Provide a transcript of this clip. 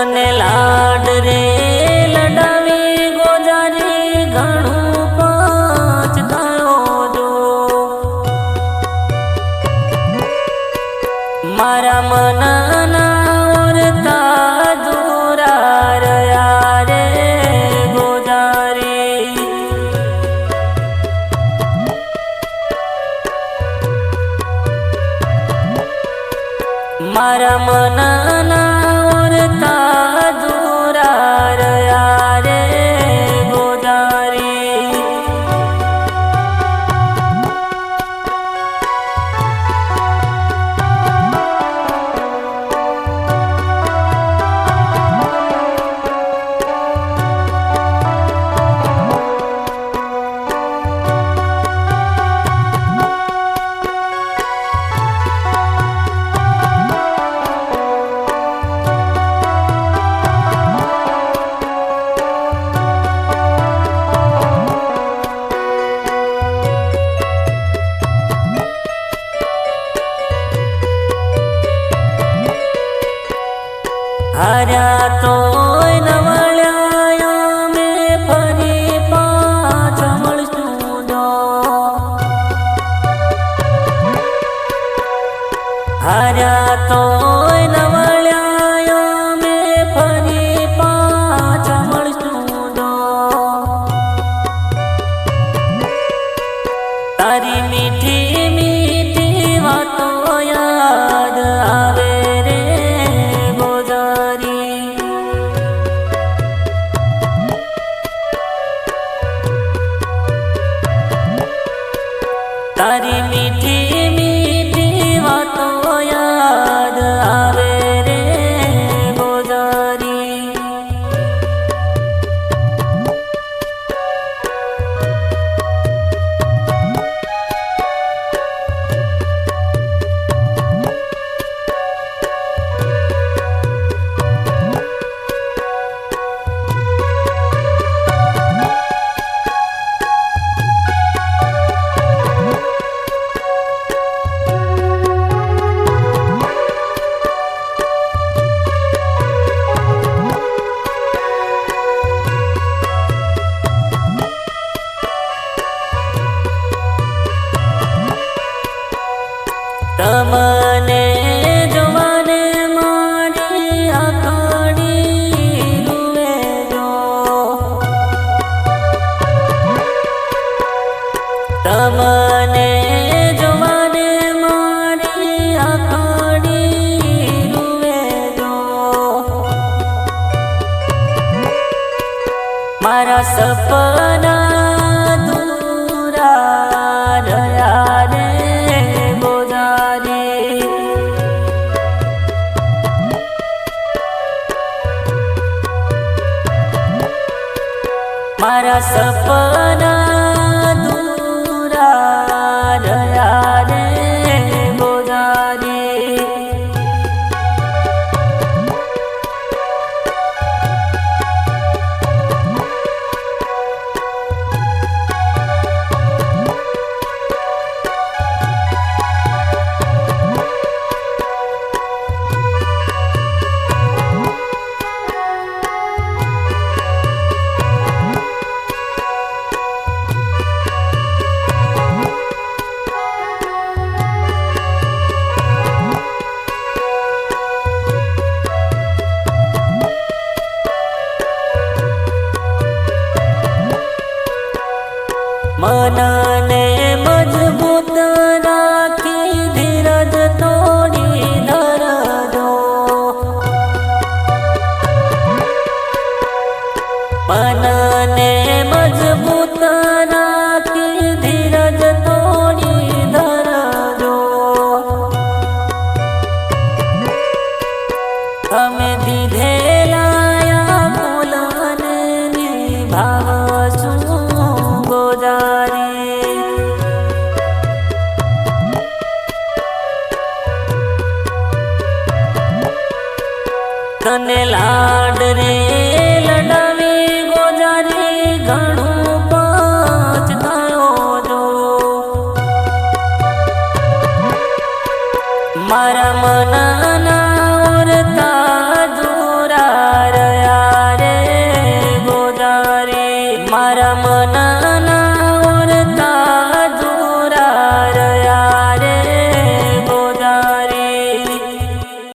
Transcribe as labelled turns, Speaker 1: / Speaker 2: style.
Speaker 1: તને લાડ રે લડાવી ગોજારી ઘણું પાંચ થયો જો મારા મનના મારા મનના ઓરતા rato তারি તમને જોવાને મારી આખાડી રૂવે જો તમને જોવાને મારી આખાડી રૂવે જો મારા સપના મારા મનને મજબૂત રાખી ધીરજ તોડી ધરજો મનને મજબૂત રાખી ધીરજ તોડી ધરજો તમે દીધેલા તને લાડ રે.